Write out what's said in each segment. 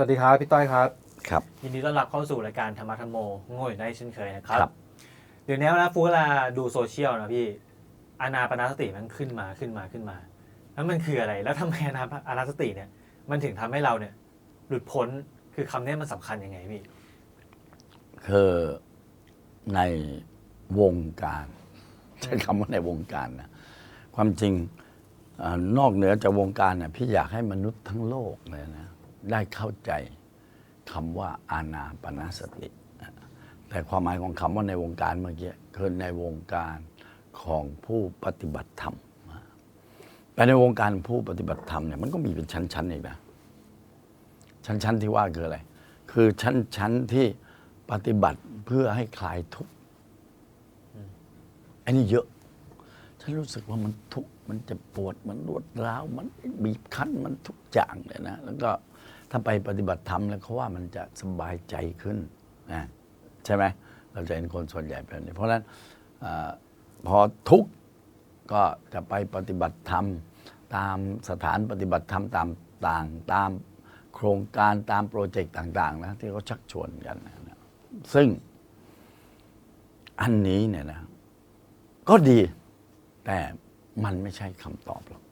สวัสดีครับพี่ต้อยครับครับ ยินดีต้อนรับเข้าสู่รายการธรรมะธรรมโมโง่อยู่ได้เช่นเคยนะครับครับ เดี๋ยวนี้เวลาฟูเวลาดูโซเชียลนะพี่อานาปนาสติมันขึ้นมาขึ้นมาขึ้นมา แล้วมันคืออะไร แล้วทำไมอานาอานาสติเนี่ย มันถึงทำให้เราเนี่ย หลุดพ้นคือคำนี้มันสำคัญยังไงพี่คือในวงการ ใช้คำว่าในวงการนะความจริงเอ่อนอกเหนือจากวงการนะพี่อยากให้มนุษย์ทั้งโลกเลยนะ ได้เข้าใจคำว่าอานาปนาสติ แต่ความหมายของคำว่าในวงการเมื่อกี้คือในวงการของผู้ปฏิบัติธรรมแต่ในวงการผู้ปฏิบัติธรรมเนี่ยมันก็มีเป็นชั้นๆอีกนะชั้นๆที่ว่าคืออะไร คือชั้นๆที่ปฏิบัติเพื่อให้คลายทุกข์อันนี้เยอะ ฉันรู้สึกว่ามันทุกข์มันจะปวดมันรวดร้าว มันบีบคั้นมันทุกอย่างเลยนะ แล้วก็ ถ้าไปปฏิบัติธรรมแล้วเขาว่ามันจะสบายใจขึ้นนะใช่ไหมเราจะเห็นคนส่วนใหญ่แบบนี้ เพราะฉะนั้นอพอทุกข์ก็จะไปปฏิบัติธรรม ตามสถานปฏิบัติธรรมตามต่างตามโครงการตามโปรเจกต์ต่าง ๆ นะที่เขาชักชวนกันนะซึ่งอันนี้เนี่ยนะ ก็ดีแต่มันไม่ใช่คำตอบหรอก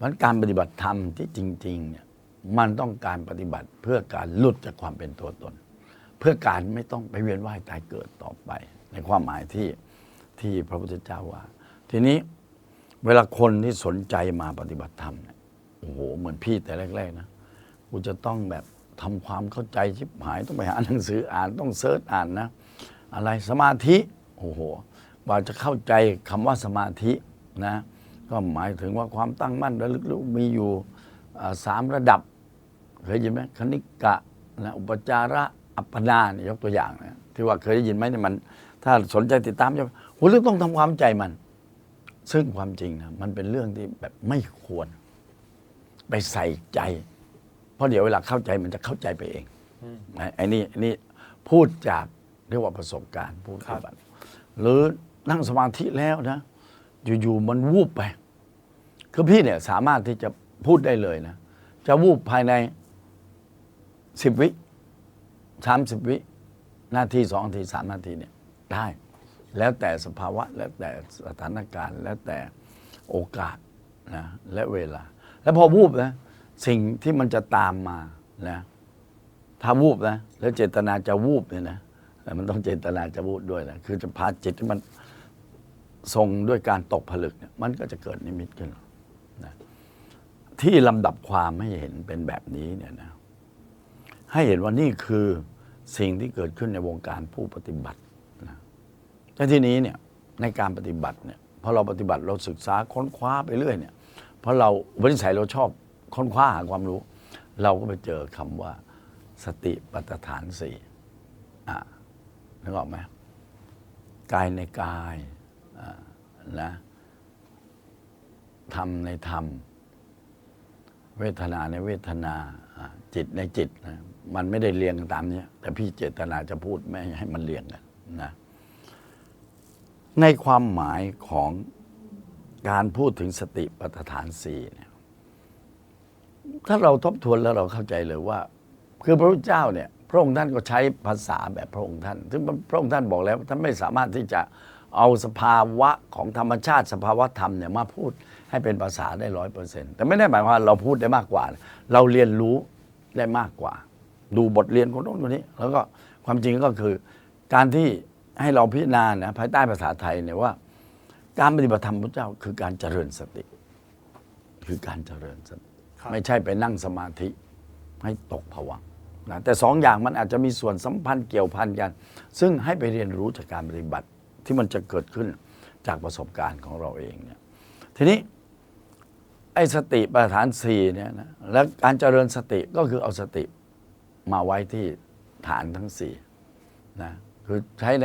มันการปฏิบัติธรรมที่จริง ๆ เนี่ย มันต้องการปฏิบัติเพื่อการหลุดจากความเป็นตัวตน เพื่อการไม่ต้องไปเวียนว่ายตายเกิดต่อไป ในความหมายที่ที่พระพุทธเจ้าว่า ทีนี้เวลาคนที่สนใจมาปฏิบัติธรรมเนี่ยโอ้โหเหมือนพี่แต่แรก ๆ นะกูจะต้องแบบทำความเข้าใจชิบหายต้องไปหาหนังสืออ่านต้องเสิร์ชอ่านนะ อะไรสมาธิโอ้โหกว่าจะเข้าใจคำว่าสมาธินะก็หมายถึงว่าความตั้งมั่นระลึกรู้มีอยู่สามระดับ เคยยินไหมคณิกะนะอุปจาระอัปปนาเนี่ยยกตัวอย่างนะที่ว่าเคยได้ยินไหมเนี่ยมัน ถ้าสนใจติดตามจะโหเรื่องต้องทำความเข้าใจมัน ซึ่งความจริงนะมันเป็นเรื่องที่แบบไม่ควร ไปใส่ใจ เพราะเดี๋ยวเวลาเข้าใจมันจะเข้าใจไปเองอืมไอ้ไอ้นี่ไอ้นี่พูดจากเรียกว่าประสบการณ์พูดครับแบบหรือนั่งสมาธิแล้วนะ อยู่ๆมันวูบไป คือพี่เนี่ยสามารถที่จะพูดได้เลยนะ จะวูบภายใน สิบวิสามสิบวินาทีสองนาทีสามนาทีเนี่ยได้ แล้วแต่สภาวะ แล้วแต่สถานการณ์ แล้วแต่โอกาสนะและเวลา แล้วพอวูบนะสิ่งที่มันจะตามมานะถ้าวูบนะแล้วเจตนาจะวูบเนี่ยนะแต่มันต้องเจตนาจะวูบด้วยนะคือจะพาจิตที่มันทรงด้วยการตกผลึกเนี่ยมันก็จะเกิดนิมิตขึ้นนะที่ลำดับความให้เห็นเป็นแบบนี้เนี่ยนะ ให้เห็นว่านี่คือสิ่งที่เกิดขึ้นในวงการผู้ปฏิบัตินะแต่ที่นี้เนี่ยในการปฏิบัติเนี่ยพอเราปฏิบัติเราศึกษาค้นคว้าไปเรื่อยเนี่ยเพราะเราวิสัยเราชอบค้นคว้าหาความรู้ เราก็ไปเจอคำว่าสติปัฏฐานสี่อะนึกออกไหมกายในกายนะธรรมในธรรม เวทนาในเวทนาจิตในจิตนะมันไม่ได้เรียงตามนี้แต่พี่เจตนาจะพูดไม่ให้มันเรียงกันนะในความหมายของการพูดถึงสติปัฏฐานสี่เนี่ยถ้าเราทบทวนแล้วเราเข้าใจเลยว่า คือพระพุทธเจ้าเนี่ยพระองค์ท่านก็ใช้ภาษาแบบพระองค์ท่านซึ่งพระองค์ท่านบอกแล้วท่านไม่สามารถที่จะเอาสภาวะของธรรมชาติสภาวะธรรมเนี่ยมาพูด ให้เป็นภาษาได้ร้อยเปอร์เซ็นต์แต่ไม่ได้หมายความว่าเราพูดได้มากกว่า เราเรียนรู้ได้มากกว่า ดูบทเรียนคนโน้นคนนี้ แล้วก็ความจริงก็คือ การที่ให้เราพิจารณานะภายใต้ภาษาไทยเนี่ยว่า การปฏิบัติธรรมพระเจ้าคือการเจริญสติ คือการเจริญสติครับไม่ใช่ไปนั่งสมาธิให้ตกผวังค์นะแต่สองอย่างมันอาจจะมีส่วนสัมพันธ์เกี่ยวพันกัน ซึ่งให้ไปเรียนรู้จากการปฏิบัติที่มันจะเกิดขึ้นจากประสบการณ์ของเราเองเนี่ยทีนี้ ไอ้สติปัฏฐานสี่เนี่ยนะแล้วการเจริญสติก็คือเอาสติมาไว้ที่ฐานทั้งสี่นะคือใช้ใน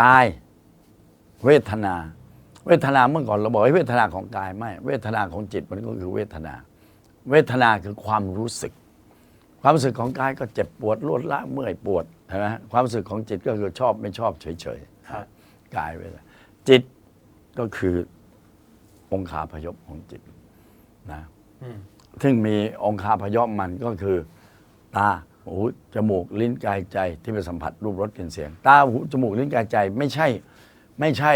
กายเวทนา เวทนาเมื่อก่อนเราบอกว่าเวทนาของกายไม่ เวทนาของจิตมันก็คือเวทนา เวทนาคือความรู้สึก ความรู้สึกของกายก็เจ็บปวดรวดละเมื่อยปวดใช่ไหมความรู้สึกของจิตก็คือชอบไม่ชอบเฉยครับๆกายเวทนาจิตก็คือองค์ขาพยพของจิต นะอืมซึ่งมีองค์คาพยพมันก็คือ ตาหูจมูกลิ้นกายใจที่ไปสัมผัสรูปรสกลิ่นเสียง ตาหูจมูกลิ้นกายใจไม่ใช่ไม่ใช่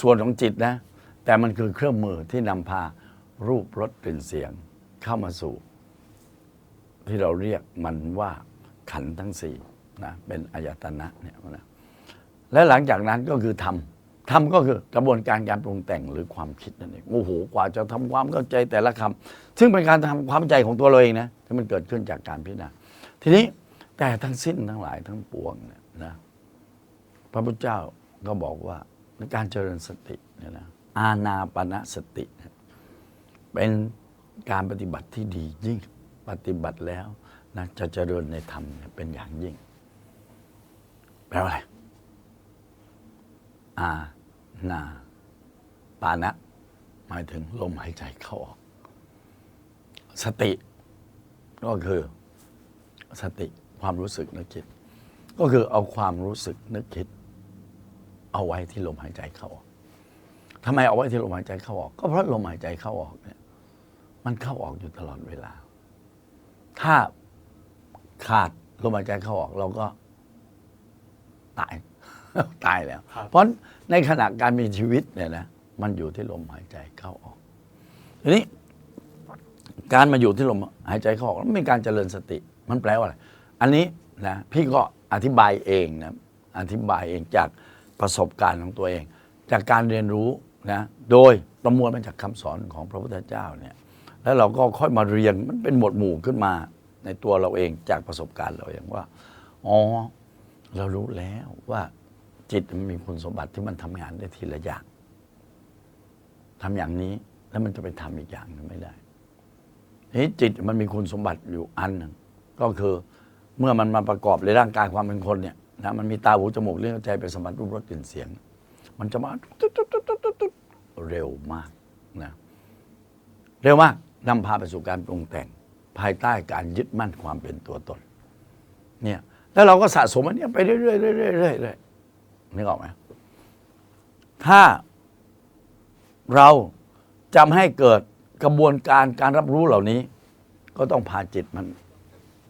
ส่วนของจิตนะ แต่มันคือเครื่องมือที่นำพารูปรสกลิ่นเสียง เข้ามาสู่ ที่เราเรียกมันว่าขันธ์ทั้งสี่นะเป็นอายตนะเนี่ยนะและหลังจากนั้นก็คือทำ ทำก็คือกระบวนการการปรุงแต่งหรือความคิดนั่นเองโอ้โหกว่าจะทำความเข้าใจแต่ละคำซึ่งเป็นการทำความเข้าใจของตัวเราเองนะที่มันเกิดขึ้นจากการพิจารณาทีนี้แต่ทั้งสิ้นทั้งหลายทั้งปวงเนี่ยนะพระพุทธเจ้าก็บอกว่าในการเจริญสติเนี่ยนะอาณาปณะสติ เป็นการปฏิบัติที่ดียิ่งปฏิบัติแล้วนะจะเจริญในธรรมเนี่ยเป็นอย่างยิ่งแปลว่าอะไรอา ณาปานะ หมายถึงลมหายใจเข้าออก สติก็คือสติความรู้สึกนึกคิด ก็คือเอาความรู้สึกนึกคิด เอาไว้ที่ลมหายใจเข้าออกทำไมเอาไว้ที่ลมหายใจเข้าออก ก็เพราะลมหายใจเข้าออกเนี่ยมันเข้าออกอยู่ตลอดเวลา ถ้าขาดลมหายใจเข้าออกเราก็ตาย ตายแล้ว ครับ เพราะในขณะการมีชีวิตเนี่ยนะมันอยู่ที่ลมหายใจเข้าออกทีนี้ การมาอยู่ที่ลมหายใจเข้าออกมันเป็นการเจริญสติ มันแปลว่าอะไร อันนี้นะพี่ก็อธิบายเองนะอธิบายเองจากประสบการณ์ของตัวเอง จากการเรียนรู้นะโดยประมวลมาจากคำสอนของพระพุทธเจ้าเนี่ยแล้วเราก็ค่อยมาเรียนมันเป็นหมวดหมู่ขึ้นมาในตัวเราเองจากประสบการณ์เราเองว่าอ๋อเรารู้แล้วว่า จิตมันมีคุณสมบัติที่มันทำงานได้ทีละอย่างทำอย่างนี้แล้วมันจะไปทำอีกอย่างนึงไม่ได้นี้จิตมันมีคุณสมบัติอยู่อันหนึ่งก็คือเมื่อมันมาประกอบในร่างกายความเป็นคนเนี่ยนะมันมีตาหูจมูกเลี้ยงใจเป็นสมบัติรูปรสกลิ่นเสียง มันจะมาเร็วมากนะเร็วมากนำพาไปสู่การปรุงแต่ง ภายใต้การยึดมั่นความเป็นตัวตน เนี่ยแล้วเราก็สะสมอันนี้ไปเรื่อยเรื่อยๆเรื่อยๆเรื่อยๆ นึกออกไหมถ้าเราจะไม่ให้เกิดกระบวนการการรับรู้เหล่านี้ ก็ต้องพาจิตมัน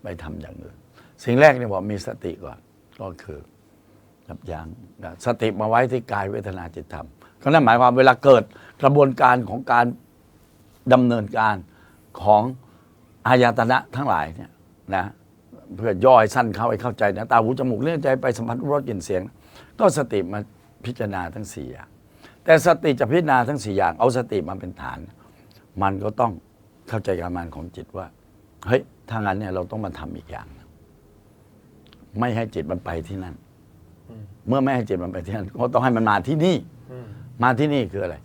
ไปทำอย่างอื่น สิ่งแรกเนี่ยบอกมีสติก่อน ก็คือยับยั้งนะสติมาไว้ที่กายเวทนาจิตธรรมก็นั่นหมายความเวลาเกิดกระบวนการของการดำเนินการของอายตนะทั้งหลายเนี่ยนะเพื่อย่อยสั้นเข้าให้เข้าใจนะตาหูจมูกเลี้ยงใจไปสัมผัสรูปรสกลิ่นเสียง ก็สติมาพิจารณาทั้งสี่อย่างแต่สติจะพิจารณาทั้งสี่อย่าง เอาสติมาเป็นฐาน มันก็ต้องเข้าใจการมันของจิตว่าเฮ้ยถ้างั้นเนี่ยเราต้องมาทำอีกอย่าง ไม่ให้จิตมันไปที่นั่น เมื่อไม่ให้จิตมันไปที่นั่นก็ต้องให้มันมาที่นี่มาที่นี่คืออะไร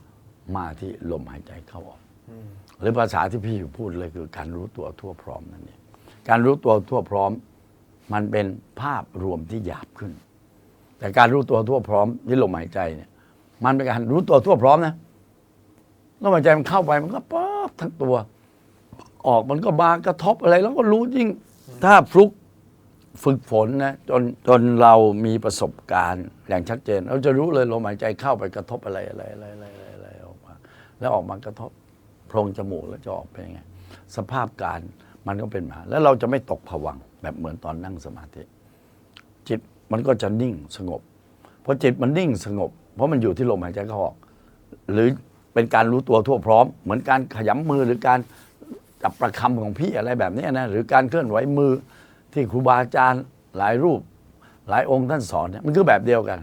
มาที่ลมหายใจเข้าออกหรือภาษาที่พี่อยู่พูดเลยคือการรู้ตัวทั่วพร้อมนั่นเองการรู้ตัวทั่วพร้อม มันเป็นภาพรวมที่หยาบขึ้น แต่การรู้ตัวทั่วพร้อมที่ลมหายใจเนี่ย มันเป็นการรู้ตัวทั่วพร้อมนะลมหายใจมันเข้าไปมันก็ป๊อบทั้งตัว ออกมันก็มางกระทบอะไร แล้วก็รู้ยิ่งถ้าฟลุกฝึกฝนนะจนจนเรามีประสบการณ์อย่างชัดเจน เราจะรู้เลยลมหายใจเข้าไปกระทบอะไรอะไรอะไรอะไรอะไรอะไรออกมา แล้วออกมากระทบโพรงจมูกแล้วจะออกเป็นยังไงสภาพการมันก็เป็นมา แล้วเราจะไม่ตกผวังแบบเหมือนตอนนั่งสมาธิ มันก็จะนิ่งสงบพอจิตมันนิ่งสงบ เพราะมันอยู่ที่ลมหายใจเข้าออก หรือเป็นการรู้ตัวทั่วพร้อม เหมือนการขยำมือหรือการจับประคำของพี่อะไรแบบเนี้ยนะหรือการเคลื่อนไหวมือที่ครูบาอาจารย์หลายรูป หลายองค์ท่านสอนเนี่ยมันคือแบบเดียวกัน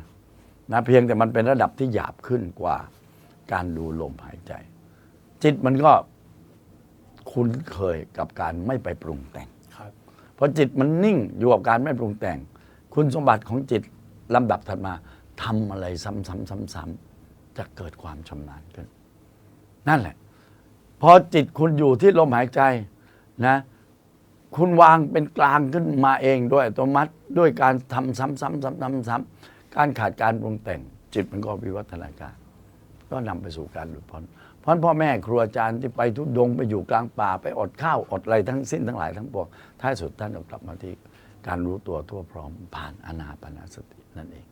นะเพียงแต่มันเป็นระดับที่หยาบขึ้นกว่าการดูลมหายใจ จิตมันก็คุ้นเคยกับการไม่ไปปรุงแต่งครับพอจิตมันนิ่งอยู่กับการไม่ปรุงแต่ง คุณสมบัติของจิตลำดับถัดมาทำอะไรซ้ำๆๆๆ จะเกิดความชำนาญขึ้น นั่นแหละ พอจิตคุณอยู่ที่ลมหายใจนะ คุณวางเป็นกลางขึ้นมาเองดยอัตโนมัติด้วยการทำซ้ำๆซ้ำๆๆการขาดการปรุงแต่ง จิตมันก็วิวัฒนาการ ก็นำไปสู่การหลุดพ้นเพราะพ่อแม่ครูอาจารย์ที่ไปทุดงไปอยู่กลางป่าไปอดข้าวอดอะไรทั้งสิ้นทั้งหลายทั้งปวงท้ายสุดท่านก็กลับมาที่ การรู้ตัวทั่วพร้อมผ่านอนาปนาสตินั่นเอง